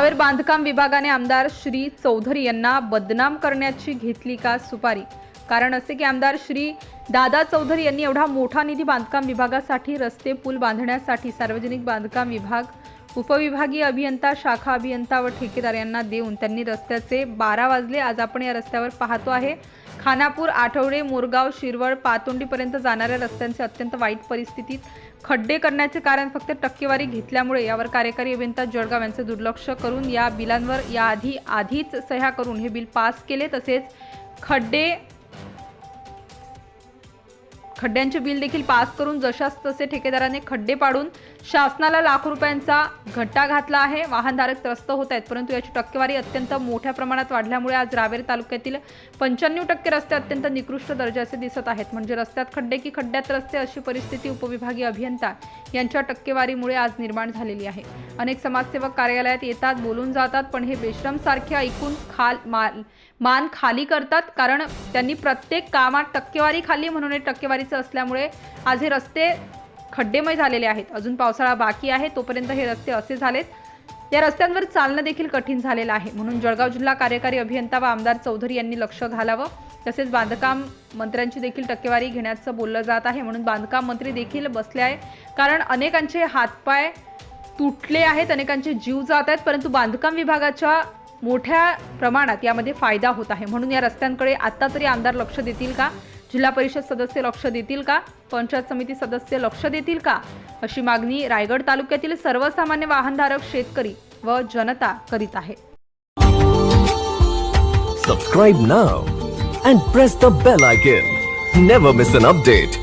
रावेर बांधकाम विभागाने आमदार श्री चौधरी यांना बदनाम करण्याची घेतली का सुपारी? कारण असे की आमदार श्री दादा चौधरी यांनी एवढा मोठा निधी बांधकाम विभागासाठी रस्ते पूल बांधण्यासाठी सार्वजनिक बांधकाम विभाग उपविभागीय अभियंता शाखा अभियंता व ठेकेदार यांना देऊन त्यांनी रस्त्याचे बारा वाजले. आज आपण या रस्त्यावर पाहतो आहे खानापूर आठवडे मोरगाव शिरवळ पातोंडीपर्यंत जाणाऱ्या रस्त्यांचे अत्यंत वाईट परिस्थितीत खड्डे करण्याचे कारण फक्त टक्केवारी घेतल्यामुळे यावर कार्यकारी अभियंता जळगाव यांचे दुर्लक्ष करून या बिलांवर याआधी आधीच सह्या करून हे बिल पास केले. तसेच खड्डे खड्ड्यांचे बिल देखील पास करून जशास तसे ठेकेदाराने खड्डे पाडून शासनाला लाखो रुपयांचा घट्टा घातला आहे. वाहनधारक त्रस्त होत आहेत परंतु याची टक्केवारी अत्यंत मोठ्या प्रमाणात वाढल्यामुळे आज रावेर तालुक्यातील पंच्याण्णव टक्के रस्ते अत्यंत निकृष्ट दर्जाचे दिसत आहेत. म्हणजे रस्त्यात खड्डे की खड्ड्यात रस्ते अशी परिस्थिती उपविभागीय अभियंता यांच्या टक्केवारीमुळे आज निर्माण झालेली आहे. अनेक समाजसेवक कार्यालयात येतात बोलून जातात पण हे बेश्रमसारखे ऐकून खाल माल मान खाली करतात कारण त्यांनी प्रत्येक कामात टक्केवारी खाल्ली म्हणून टक्केवारी टक्केवारीचं असल्यामुळे आज हे रस्ते खड्डेमय झालेले आहेत. अजून पावसाळा बाकी आहे तोपर्यंत हे रस्ते असे झालेत. या रस्त्यांवर चालणं देखील कठीण झालेलं आहे. म्हणून जळगाव जिल्हा कार्यकारी अभियंता व आमदार चौधरी यांनी लक्ष घालावं. तसेच बांधकाम मंत्र्यांची देखील टक्केवारी घेण्याचं बोललं जात आहे. म्हणून बांधकाम मंत्री देखील बसले आहे कारण अनेकांचे हातपाय तुटले आहेत अनेकांचे जीव जात आहेत. परंतु बांधकाम विभागाच्या मोठ्या प्रमाणात यामध्ये फायदा होत आहे. म्हणून या रस्त्यांकडे आत्ता तरी आमदार लक्ष देतील का? जिल्हा परिषद सदस्य लक्ष देतील का? पंचायत समिती सदस्य लक्ष देतील का? अशी मागणी रायगड तालुक्यातील सर्वसामान्य वाहनधारक शेतकरी व जनता करीत आहे. Subscribe now and press the bell icon never miss an update